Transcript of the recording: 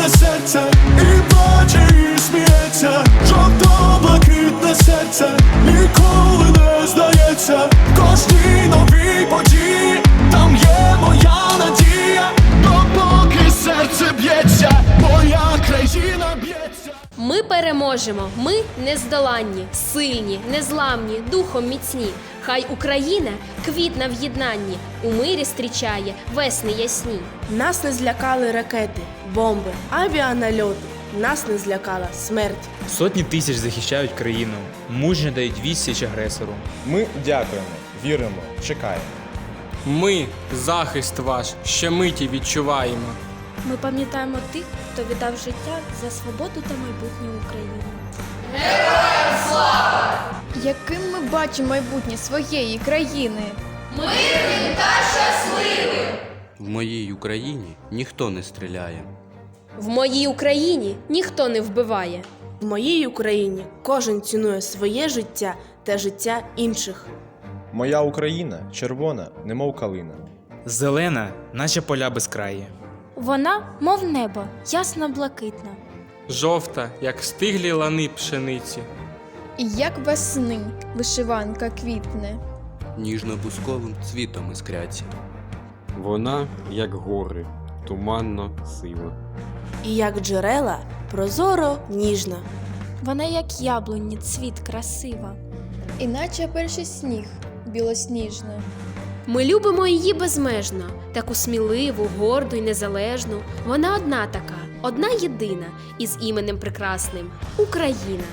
the center. Ми переможемо. Ми нездоланні, сильні, незламні, духом міцні. Хай Україна квітна в єднанні, у мирі зустрічає весни ясні. Нас не злякали ракети, бомби, авіанальоти. Нас не злякала смерть. Сотні тисяч захищають країну, мужньо дають відсіч агресору. Ми дякуємо, віримо, чекаємо. Ми захист ваш ще миті відчуваємо. Ми пам'ятаємо тих, хто віддав життя за свободу та майбутнє України. Яким ми бачимо майбутнє своєї країни? Мирним та щасливим! В моїй Україні ніхто не стріляє. В моїй Україні ніхто не вбиває. В моїй Україні кожен цінує своє життя та життя інших. Моя Україна червона, немов калина. Зелена, наче поля безкраї. Вона, мов небо, ясно блакитна. Жовта, як стиглі лани пшениці. І як весни вишиванка квітне. Ніжно-бусковим цвітом іскряться. Вона, як гори, туманно сила. І як джерела прозоро ніжна. Вона, як яблуні, цвіт красива. Іначе перший сніг білосніжна. Ми любимо її безмежно, таку сміливу, горду і незалежну. Вона одна така, одна єдина із іменем прекрасним Україна.